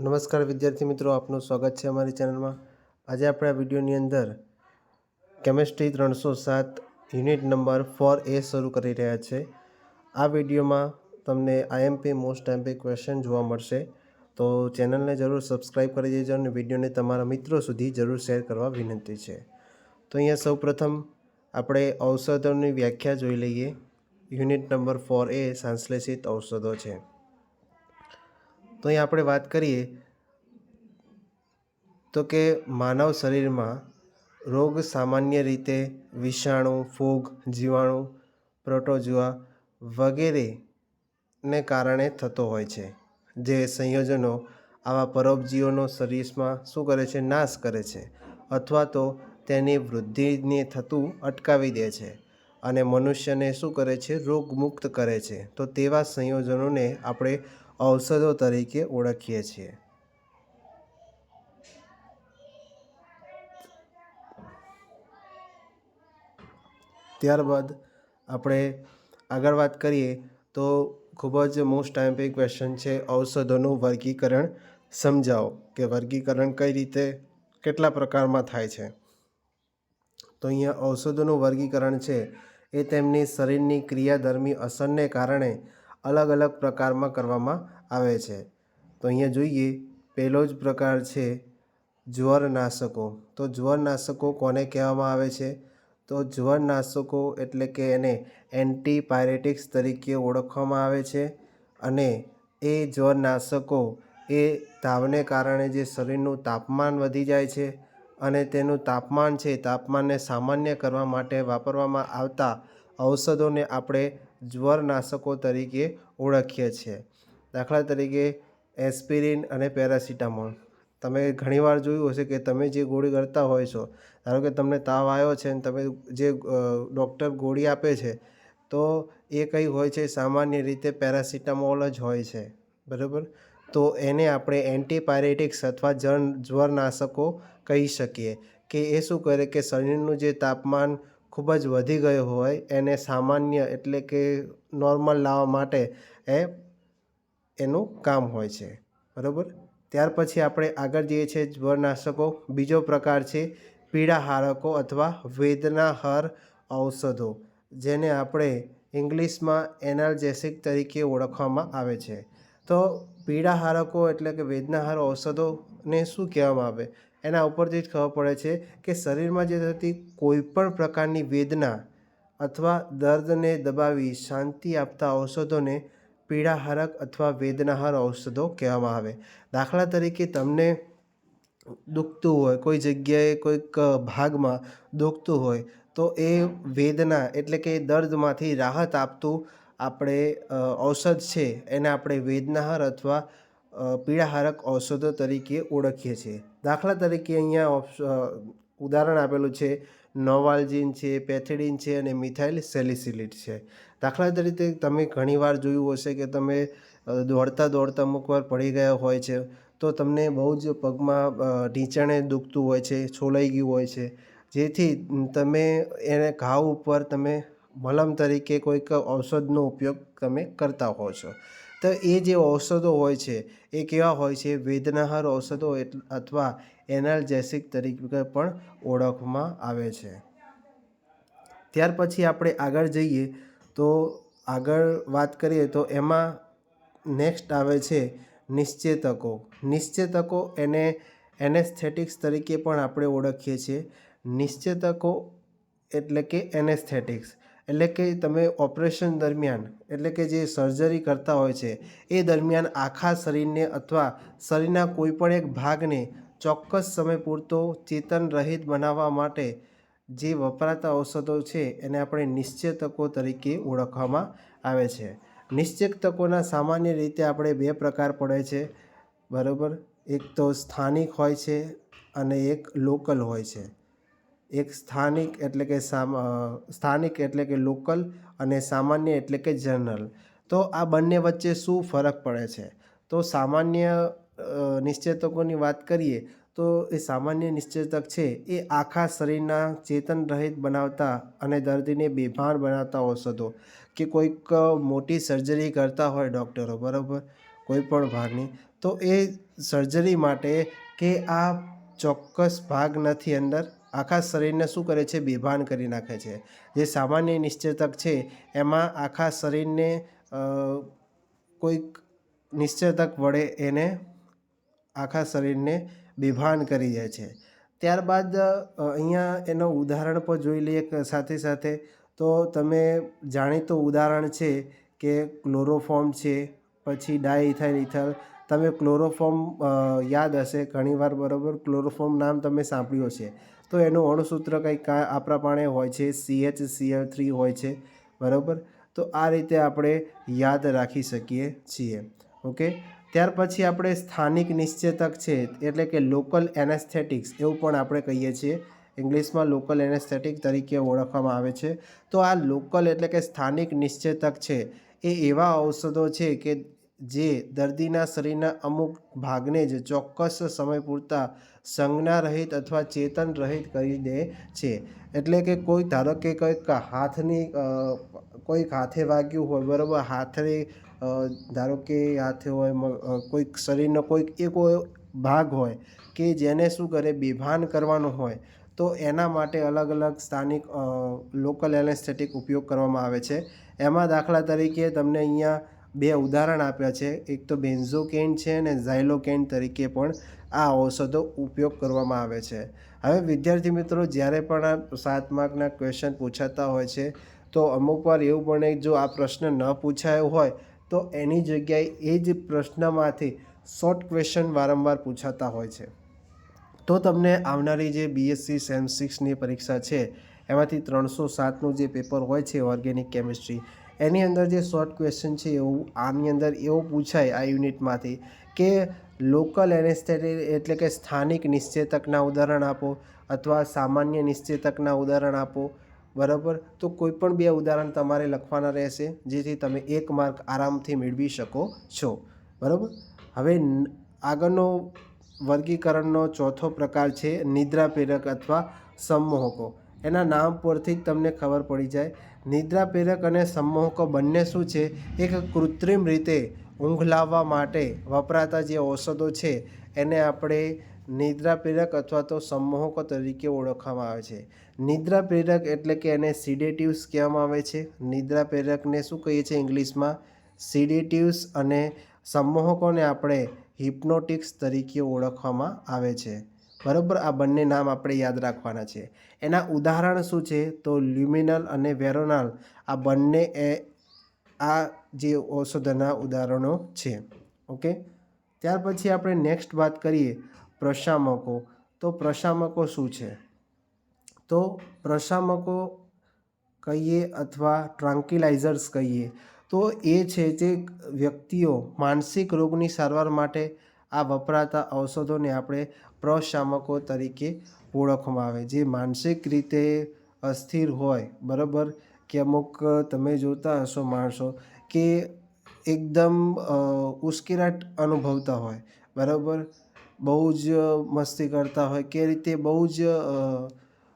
નમસ્કાર વિદ્યાર્થી મિત્રો, આપનું સ્વાગત છે અમારી ચેનલમાં. આજે આપણે આ વિડીયોની અંદર કેમેસ્ટ્રી ત્રણસો સાત યુનિટ નંબર ફોર એ શરૂ કરી રહ્યા છે. આ વિડીયોમાં તમને આઈએમપી મોસ્ટ આઈએમપી ક્વેશ્ચન જોવા મળશે. તો ચેનલને જરૂર સબસ્ક્રાઈબ કરી દેજો અને વિડીયોને તમારા મિત્રો સુધી જરૂર શેર કરવા વિનંતી છે. તો અહીંયા સૌપ્રથમ આપણે ઔષધોની વ્યાખ્યા જોઈ લઈએ. યુનિટ નંબર ફોર એ સંશ્લેષિત ઔષધો છે. તો અહીં આપણે વાત કરીએ તો કે માનવ શરીરમાં રોગ સામાન્ય રીતે વિષાણુ, ફૂગ, જીવાણુ, પ્રોટોજુઆ વગેરેને કારણે થતો હોય છે, જે સંયોજનો આવા પરોપજીવોનો શરીરમાં શું કરે છે? નાશ કરે છે અથવા તો તેની વૃદ્ધિને થતું અટકાવી દે છે અને મનુષ્યને શું કરે છે? રોગમુક્ત કરે છે. તો તેવા સંયોજનોને આપણે ઔષધો તરીકે ઓળખીએ છીએ. ત્યારબાદ આપણે આગળ વાત કરીએ તો ખૂબ જ મોસ્ટ આઈમ્પી ક્વેશ્ચન છે ઔષધોનું વર્ગીકરણ. સમજાવો કે વર્ગીકરણ કઈ રીતે, કેટલા પ્રકારમાં થાય છે? તો અહીંયા ઔષધોનું વર્ગીકરણ છે એ તેમની શરીરની ક્રિયાધર્મી અસરને કારણે અલગ અલગ પ્રકારમાં કરવામાં આવે છે. તો અહીંયા જોઈએ, પહેલો જ પ્રકાર છે જ્વરનાશકો. તો જ્વરનાશકો કોને કહેવામાં આવે છે? તો જ્વરનાશકો એટલે કે એને એન્ટીપાયરેટિક્સ તરીકે ઓળખવામાં આવે છે અને એ જ્વરનાશકો એ તાવને કારણે જે શરીરનું તાપમાન વધી જાય છે અને તેનું તાપમાન છે તાપમાનને સામાન્ય કરવા માટે વાપરવામાં આવતા ઔષધોને આપણે જ્વરનાશકો તરીકે ઓળખીએ છીએ. દાખલા તરીકે એસ્પિરિન અને પેરાસિટામોલ. તમે ઘણીવાર જોયું હશે કે તમે જે ગોળી કરતા હોય છો, ધારો કે તમને તાવ આવ્યો છે અને તમે જે ડૉક્ટર ગોળી આપે છે, તો એ કઈ હોય છે, સામાન્ય રીતે પેરાસિટામોલ જ હોય છે. બરાબર? તો એને આપણે એન્ટીપાયરેટિક્સ અથવા જન, જ્વરનાશકો કહી શકીએ કે એ શું કરે કે શરીરનું જે તાપમાન ખૂબ જ વધી ગયો હોય, એને સામાન્ય એટલે કે નોર્મલ લાવવા માટે, એ એનું કામ હોય છે. બરાબર? ત્યાર પછી આપણે આગળ જઈએ છીએ જ્વરનાશકો બીજો પ્રકાર છે પીડાહારકો અથવા વેદનાહર ઔષધો, જેને આપણે ઇંગ્લિશમાં એનાલ્જેસિક તરીકે ઓળખવામાં આવે છે. તો પીડાહારકો એટલે કે વેદનાહાર ઔષધોને શું કહેવામાં આવે? એના ઉપરથી જ ખબર પડે છે કે શરીરમાં જે થતી કોઈપણ પ્રકારની વેદના અથવા દર્દને દબાવી શાંતિ આપતા ઔષધોને પીડાહારક અથવા વેદનાહાર ઔષધો કહેવામાં આવે. દાખલા તરીકે તમને દુખતું હોય, કોઈ જગ્યાએ કોઈક ભાગમાં દુખતું હોય, તો એ વેદના એટલે કે દર્દમાંથી રાહત આપતું આપણે ઔષધ છે એને આપણે વેદનાહાર અથવા પીડાહારક ઔષધો તરીકે ઓળખીએ છીએ. દાખલા તરીકે અહીંયા ઉદાહરણ આપેલું છે, નોવાલ્જિન છે, પેથેડિન છે અને મિથાઇલ સેલિસિલિટ છે. દાખલા તરીકે તમે ઘણીવાર જોયું હશે કે તમે દોડતા દોડતા અમુક વાર પડી ગયા હોય છે, તો તમને બહુ જ પગમાં ઢીંચણે દુખતું હોય છે, છોલાઈ ગયું હોય છે. જેથી તમે એને ઘાવ ઉપર તમે મલમ તરીકે કોઈક ઔષધનો ઉપયોગ તમે કરતા હો છો. તો એ જે ઔષધો હોય છે, એ કેવા હોય છે? વેદનાહાર ઔષધો અથવા એનાલ્જેસિક તરીકે પણ ઓળખવામાં આવે છે. ત્યાર પછી આપણે આગળ જઈએ, તો આગળ વાત કરીએ તો એમાં નેક્સ્ટ આવે છે નિશ્ચેતકો. નિશ્ચેતકો એને એનેસ્થેટિક્સ તરીકે પણ આપણે ઓળખીએ છીએ. નિશ્ચેતકો એટલે કે એનેસ્થેટિક્સ એટલે કે તમે ઓપરેશન દરમિયાન, એટલે કે જે સર્જરી કરતા હોય છે, એ દરમિયાન આખા શરીરને અથવા શરીરના કોઈપણ એક ભાગને ચોક્કસ સમય પૂરતો ચેતન રહિત બનાવવા માટે જે વપરાતા ઔષધો છે, એને આપણે નિશ્ચેતકો તરીકે ઓળખવામાં આવે છે. નિશ્ચેતકોના સામાન્ય રીતે આપણે બે પ્રકાર પડે છે. બરાબર? એક તો સ્થાનિક હોય છે અને એક લોકલ હોય છે. એક સ્થાનિક એટલે કે સ્થાનિક એટલે કે લોકલ અને સામાન્ય એટલે કે જનરલ. તો આ બંને વચ્ચે શું ફરક પડે છે? તો સામાન્ય નિશ્ચેતકોની વાત કરીએ, તો એ સામાન્ય નિશ્ચેતક છે, એ આખા શરીરના ચેતન રહિત બનાવતા અને દર્દીને બેભાન બનાવતા ઔષધો કે કોઈક મોટી સર્જરી કરતા હોય ડૉક્ટરો, બરાબર? કોઈ પણ ભાગની. તો એ સર્જરી માટે કે આ ચોક્કસ ભાગ નથી અંદર આખા શરીરને શું કરે છે? બેભાન કરી નાખે છે. જે સામાન્ય નિશ્ચેતક છે, એમાં આખા શરીરને કોઈક નિશ્ચેતક વડે એને આખા શરીરને બેભાન કરી જાય છે. ત્યારબાદ અહીંયા એનો ઉદાહરણ પણ જોઈ લઈએ સાથે સાથે. તો તમે જાણીતું ઉદાહરણ છે કે ક્લોરોફોર્મ છે, પછી ડાયઇથાઇલ ઇથર તમે ક્લોરોફોર્મ યાદ હશે ઘણીવાર બરાબર? ક્લોરોફોર્મ નામ તમે સાંભળ્યું છે તો એનું અણુસૂત્ર કંઈક આ પ્રમાણે હોય છે સીએચ સીએલ થ્રી હોય છે, બરાબર? તો આ રીતે આપણે યાદ રાખી શકીએ છીએ, ઓકે? ત્યાર પછી આપણે સ્થાનિક નિશ્ચેતક છે, એટલે કે લોકલ એનેસ્થેટિક્સ એવું પણ આપણે કહીએ છીએ. ઇંગ્લિશમાં લોકલ એનેસ્થેટિક તરીકે ઓળખવામાં આવે છે. તો આ લોકલ એટલે કે સ્થાનિક નિશ્ચેતક છે, એ એવા ઔષધો છે કે જે દર્દીના શરીરના અમુક ભાગને જ ચોક્કસ સમય પૂરતા સંજ્ઞા રહિત અથવા ચેતન રહિત કરી દે છે. એટલે કે કોઈ ધારો કે કોઈક હાથની કોઈક હાથે વાગ્યું હોય, બરાબર, હાથે ધારો કે હાથે હોય કોઈક શરીરનો કોઈક કોઈ ભાગ હોય કે જેને શું કરે, બેભાન કરવાનું હોય, તો એના માટે અલગ અલગ સ્થાનિક લોકલ એનેસ્થેટિક ઉપયોગ કરવામાં આવે છે. એમાં દાખલા તરીકે તમને અહીંયા બે ઉદાહરણ આપ્યા છે. એક તો બેન્ઝોકેન છે અને ઝાયલોકેન તરીકે પણ આ ઔષધો ઉપયોગ કરવામાં આવે છે. હવે વિદ્યાર્થી મિત્રો, જ્યારે પણ આ સાત માર્કના ક્વેશ્ચન પૂછાતા હોય છે, તો અમુક વાર એવું બને જો આ પ્રશ્ન ન પૂછાયો હોય, તો એની જગ્યાએ એ જ પ્રશ્નમાંથી શોર્ટ ક્વેશ્ચન વારંવાર પૂછાતા હોય છે. તો તમને આવનારી જે બીએસસી સેમ સિક્સની પરીક્ષા છે, એમાંથી ત્રણસો સાતનું જે પેપર હોય છે ઓર્ગેનિક કેમિસ્ટ્રી એની અંદર જે શોર્ટ ક્વેશ્ચન છે એવું, આની અંદર એવું પૂછાય આ યુનિટમાંથી કે લોકલ એનેસ્થેટિક એટલે કે સ્થાનિક નિશ્ચેતકના ઉદાહરણ આપો અથવા સામાન્ય નિશ્ચેતકના ઉદાહરણ આપો, બરાબર? તો કોઈ પણ બે ઉદાહરણ તમારે લખવાના રહેશે, જેથી તમે એક માર્ક આરામથી મેળવી શકો છો, બરાબર? હવે આગળનો વર્ગીકરણનો ચોથો પ્રકાર છે નિદ્રા પ્રેરક અથવા સંમોહકો. એના નામ પરથી જ તમને ખબર પડી જાય. નિદ્રા પ્રેરક અને સંમોહકો બંને શું છે? એક કૃત્રિમ રીતે ઊંઘ લાવવા માટે વપરાતા જે ઔષધો છે, એને આપણે નિદ્રા પ્રેરક અથવા તો સંમોહકો તરીકે ઓળખવામાં આવે છે. નિદ્રા પ્રેરક એટલે કે એને સિડેટિવ્સ કહેવામાં આવે છે. નિદ્રા પ્રેરકને શું કહીએ છીએ ઇંગ્લિશમાં? સિડેટિવ્સ અને સંમોહકોને આપણે હિપ્નોટિક્સ તરીકે ઓળખવામાં આવે છે. બરાબર? આ બંને નામ આપણે યાદ રાખવાના છે. એના ઉદાહરણ શું છે? તો લ્યુમિનલ અને વેરોનાલ, આ બંને એ, આ જે ઔષધના ઉદાહરણો છે. ઓકે? ત્યાર પછી આપણે નેક્સ્ટ વાત કરીએ પ્રશામકો. તો પ્રશામકો શું છે? તો પ્રશામકો કહીએ અથવા ટ્રાન્કિલાઇઝર્સ કહીએ, તો એ છે જે વ્યક્તિઓ માનસિક રોગની સારવાર માટે આ વપરાતા ઔષધોને આપણે પ્રશામકો તરીકે ઓળખવામાં આવે. જે માનસિક રીતે અસ્થિર હોય, બરાબર? કે અમુક તમે જોતા હશો માણસો કે એકદમ ઉશ્કેરાટ અનુભવતા હોય, બરાબર? બહુ જ મસ્તી કરતા હોય, કે રીતે બહુ જ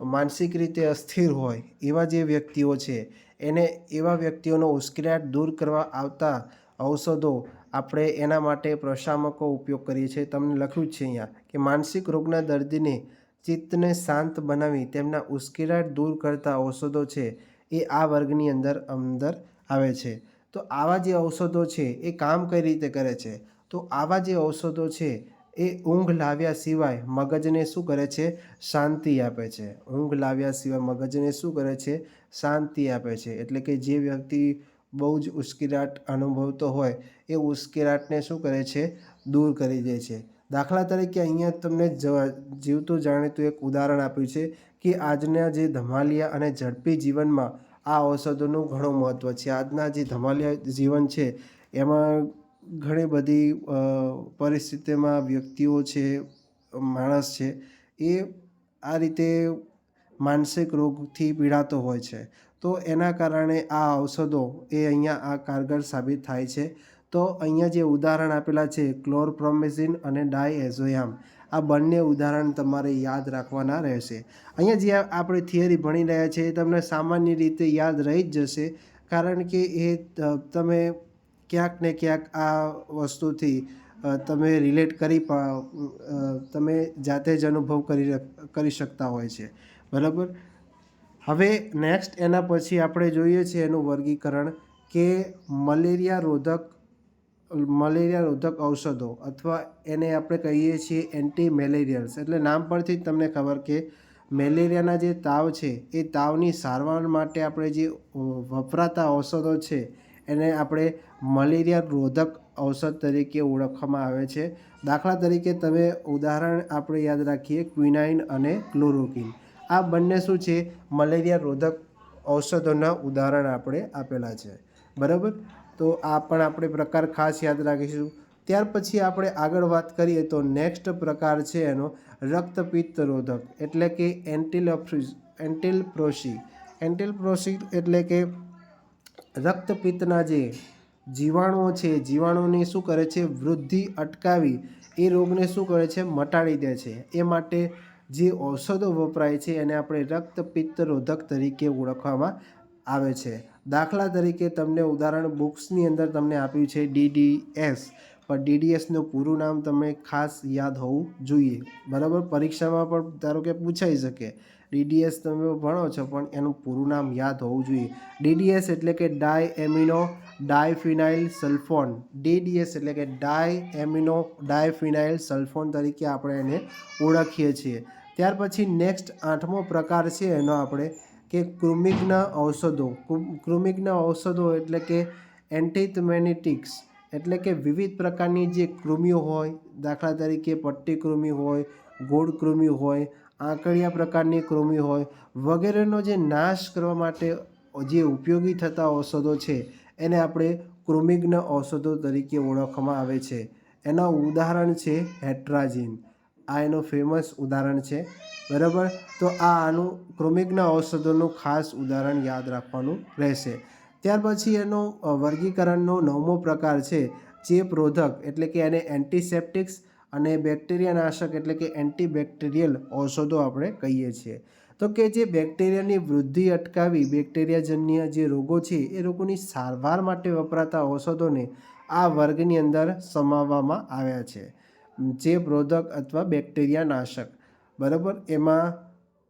માનસિક રીતે અસ્થિર હોય, એવા જે વ્યક્તિઓ છે, એને એવા વ્યક્તિઓનો ઉશ્કેરાટ દૂર કરવા આવતા ઔષધો આપણે એના માટે પ્રશામકો ઉપયોગ કરીએ છીએ. તમને લખ્યું છે અહીંયા કે માનસિક રોગના દર્દીને ચિત્તને શાંત બનાવી તેમના ઉશ્કેરાટ દૂર કરતા ઔષધો છે એ આ વર્ગની અંદર અંદર આવે છે. તો આવા જે ઔષધો છે એ કામ કઈ રીતે કરે છે? તો આવા જે ઔષધો છે એ ઊંઘ લાવ્યા સિવાય મગજને શું કરે છે? શાંતિ આપે છે. ઊંઘ લાવ્યા સિવાય મગજને શું કરે છે? શાંતિ આપે છે. એટલે કે જે વ્યક્તિ બહુ જ ઉશ્કેરાટ અનુભવતો હોય એ ઉશ્કેરાટને શું કરે છે? દૂર કરી દે છે. દાખલા તરીકે અહીંયા તમને જીવતું જાણીતું એક ઉદાહરણ આપ્યું છે કે આજના જે ધમાલિયા અને ઝડપી જીવનમાં આ ઔષધોનું ઘણું મહત્ત્વ છે. આજના જે ધમાલિયા જીવન છે, એમાં ઘણી બધી પરિસ્થિતિમાં વ્યક્તિઓ છે, માણસ છે, એ આ રીતે માનસિક રોગથી પીડાતો હોય છે. તો એના કારણે આ ઔષધો એ અહીંયા આ કારગર સાબિત થાય છે. તો અહીંયા જે ઉદાહરણ આપેલા છે, ક્લોરપ્રોમેઝિન અને ડાયએઝોયામ, આ બંને ઉદાહરણ તમારે યાદ રાખવાના રહેશે. અહીંયા જે આપણે થિયરી ભણી રહ્યા છીએ એ તમને સામાન્ય રીતે યાદ રહી જ જશે, કારણ કે એ તમે ક્યાંક ને ક્યાંક આ વસ્તુથી તમે રિલેટ કરી તમે જાતે જ અનુભવ કરી કરી શકતા હોય છે. બરાબર? હવે નેક્સ્ટ એના પછી આપણે જોઈએ છીએ એનું વર્ગીકરણ કે મલેરિયા રોધક મલેરિયા રોધક ઔષધો અથવા એને આપણે કહીએ છીએ એન્ટી મેલેરિયલ્સ એટલે નામ પરથી જ તમને ખબર કે મેલેરિયાના જે તાવ છે, એ તાવની સારવાર માટે આપણે જે વપરાતા ઔષધો છે, એને આપણે મલેરિયા રોધક ઔષધ તરીકે ઓળખવામાં આવે છે. દાખલા તરીકે તમે ઉદાહરણ આપણે યાદ રાખીએ ક્વિનાઇન અને ક્લોરોકિન આ બંને શું છે? મલેરિયા રોધક ઔષધોના ઉદાહરણ આપણે આપેલા છે. બરાબર? તો આ પણ આપણે પ્રકાર ખાસ યાદ રાખીશું. ત્યાર પછી આપણે આગળ વાત કરીએ તો નેક્સ્ટ પ્રકાર છે એનો રક્તપિત્ત રોધક, એટલે કે એન્ટિલપ્રિસ એન્ટિલપ્રોસી. એન્ટિલપ્રોસી એટલે કે રક્તપિત્તના જે જીવાણુઓ છે જીવાણુની શું કરે છે? વૃદ્ધિ અટકાવી એ રોગને શું કરે છે? મટાડી દે છે. એ માટે જે ઔષધો વપરાય છે એને આપણે રક્તપિત્ત રોધક તરીકે ઓળખવામાં આવે છે. દાખલા તરીકે તમને ઉદાહરણ બુક્સની અંદર તમને આપ્યું છે ડીડીએસ પણ ડીડીએસનું પૂરું નામ તમે ખાસ યાદ હોવું જોઈએ. બરાબર? પરીક્ષામાં પણ ધારો કે પૂછાઈ શકે. ડીડીએસ તમે ભણો છો, પણ એનું પૂરું નામ યાદ હોવું જોઈએ. ડીડીએસ એટલે કે ડાય એમિનો ડાયફિનાઇલ સલ્ફોન. ડીડીએસ એટલે કે ડાય એમિનો ડાયફિનાઇલ સલ્ફોન તરીકે આપણે એને ઓળખીએ છીએ. ત્યાર પછી નેક્સ્ટ આઠમો પ્રકાર છે એનો આપણે કે કૃમિકના ઔષધો. કૃ- ઔષધો એટલે કે એન્ટીથમેનિટિક્સ એટલે કે વિવિધ પ્રકારની જે કૃમિઓ હોય, દાખલા તરીકે પટ્ટી કૃમિ હોય, ગોળ કૃમિ હોય, આંકડિયા પ્રકારની કૃમિ હોય, વગેરેનો જે નાશ કરવા માટે જે ઉપયોગી થતા ઔષધો છે એને આપણે કૃમિજ્ઞ ઔષધો તરીકે ઓળખવામાં આવે છે. એના ઉદાહરણ છે હેટ્રાજીન. આ એનું ફેમસ ઉદાહરણ છે. બરાબર? તો આ આનું ક્રોમિકના ઔષધોનું ખાસ ઉદાહરણ યાદ રાખવાનું રહેશે. ત્યાર પછી એનો વર્ગીકરણનો નવમો પ્રકાર છે ચેપરોધક, એટલે કે એને એન્ટિસેપ્ટિક્સ અને બેક્ટેરિયા નાશક એટલે કે એન્ટીબેક્ટેરિયલ ઔષધો આપણે કહીએ છીએ. તો કે જે બેક્ટેરિયાની વૃદ્ધિ અટકાવી બેક્ટેરિયાજન્ય જે રોગો છે, એ રોગોની સારવાર માટે વપરાતા ઔષધોને આ વર્ગની અંદર સમાવવામાં આવ્યા છે. ચેપરોધક અથવા બેક્ટેરિયા નાશક. બરાબર? એમાં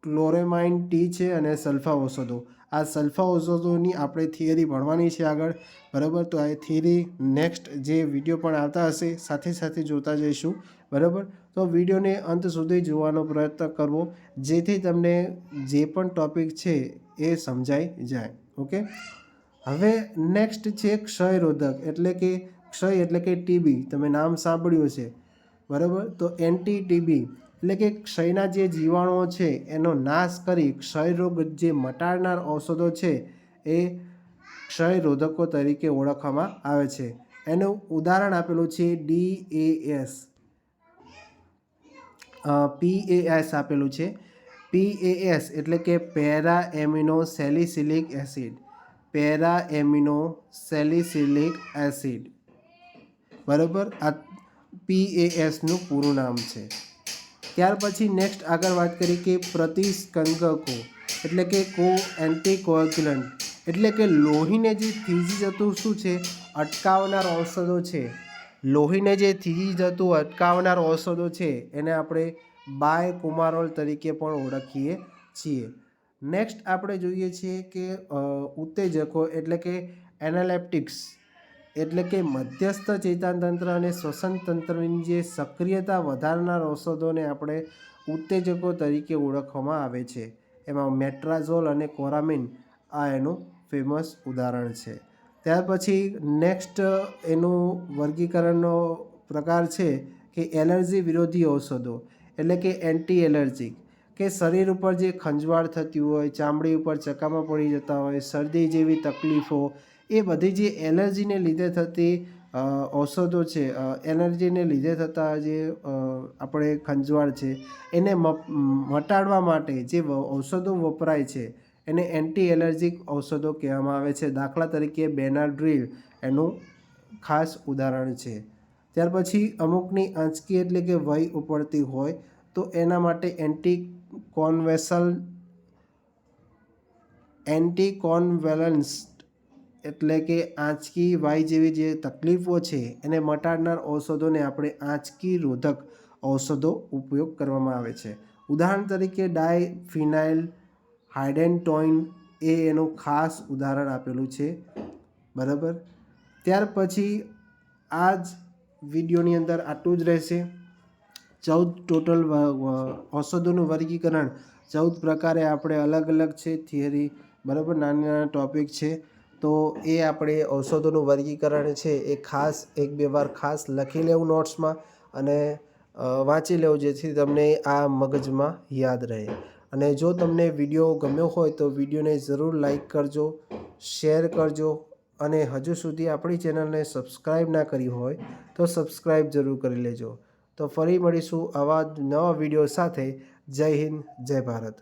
ક્લોરેમાઇન ટી છે અને સલ્ફા ઔષધો. આ સલ્ફા ઔષધોની આપણે થિયરી ભણવાની છે આગળ. બરાબર? તો આ થિયરી નેક્સ્ટ જે વીડિયો પણ આવતા હશે, સાથે સાથે જોતા જઈશું. બરાબર? તો વિડીયોને અંત સુધી જોવાનો પ્રયત્ન કરવો, જેથી તમને જે પણ ટોપિક છે એ સમજાઈ જાય. ઓકે? હવે નેક્સ્ટ છે ક્ષયરોધક, એટલે કે ક્ષય એટલે કે ટીબી તમે નામ સાંભળ્યું છે બરાબર? તો એન્ટી ટીબી એટલે કે ક્ષયના જે જીવાણુઓ છે, એનો નાશ કરી ક્ષયરોગ જે મટાડનાર ઔષધો છે, એ ક્ષયરોધકો તરીકે ઓળખવામાં આવે છે. એનું ઉદાહરણ આપેલું છે D A S. P A S આપેલું છે. પી એ એસ એટલે કે para amino salicylic acid. Para amino salicylic acid. બરાબર? આ પી એ એસનું પૂરું નામ છે. ત્યાર પછી નેક્સ્ટ આગળ વાત કરી કે પ્રતિસ્કંદકો, એટલે કે કો એન્ટીકોગ્યુલન્ટ એટલે કે લોહીને જે થીજી જતું શું છે? અટકાવનાર ઔષધો છે. લોહીને જે થીજી જતું અટકાવનાર ઔષધો છે, એને આપણે બાય કુમારોલ તરીકે પણ ઓળખીએ છીએ. નેક્સ્ટ આપણે જોઈએ છીએ કે ઉત્તેજકો, એટલે કે એનાલેપ્ટિક્સ. એટલે કે મધ્યસ્થ ચેતાતંત્ર અને શ્વસન તંત્રની જે સક્રિયતા વધારનાર ઔષધોને આપણે ઉત્તેજકો તરીકે ઓળખવામાં આવે છે. એમાં મેટ્રાઝોલ અને કોરામિન આ એનું ફેમસ ઉદાહરણ છે. ત્યાર પછી નેક્સ્ટ એનું વર્ગીકરણનો પ્રકાર છે કે એલર્જી વિરોધી ઔષધો, એટલે કે એન્ટી એલર્જીક કે શરીર ઉપર જે ખંજવાળ થતી હોય, ચામડી ઉપર ચકામાં પડી જતા હોય, શરદી જેવી તકલીફો એ બધી જે એલર્જીને લીધે થતી ઔષધો છે એનર્જીને લીધે થતા જે આપણે ખંજવાળ છે, એને મટાડવા માટે જે ઔષધો વપરાય છે, એને એન્ટી એલર્જીક ઔષધો કહેવામાં આવે છે. દાખલા તરીકે બેનાડ્રીલ એનું ખાસ ઉદાહરણ છે. ત્યાર પછી અમુકની આંચકી એટલે કે વય ઉપડતી હોય, તો એના માટે એન્ટી કોન્વેસલ એન્ટી કોન્વેલન્સ એટલે કે આંચકી વાય જેવી જે તકલીફો છે, એને મટાડનાર ઔષધોને આપણે આંચકી રોધક ઔષધો ઉપયોગ કરવામાં આવે છે. ઉદાહરણ તરીકે ડાય ફિનાઇલ હાઇડેન્ટોઇન એ એનું ખાસ ઉદાહરણ આપેલું છે. બરાબર? ત્યાર પછી આ જ વિડીયોની અંદર આટલું જ રહેશે. ચૌદ ટોટલ ઔષધોનું વર્ગીકરણ ચૌદ પ્રકારે આપણે અલગ અલગ છે, થિયરી, બરાબર? નાના નાના ટોપિક છે. તો એ આપણે ઔષધોનું વર્ગીકરણ છે. એ ખાસ એક બે વાર ખાસ લખી લેવું નોટ્સમાં અને વાંચી લેવું જેથી તમને આ મગજમાં યાદ રહે. અને જો તમને વીડિયો ગમ્યો હોય તો વિડીયોને જરૂર લાઈક કરજો, શેર કરજો અને હજુ સુધી આપણી ચેનલને સબસ્ક્રાઈબ ના કરી હોય તો સબસ્ક્રાઈબ જરૂર કરી લેજો. તો ફરી મળીશું આવા નવા વીડિયો સાથે. જય હિન્દ, જય ભારત.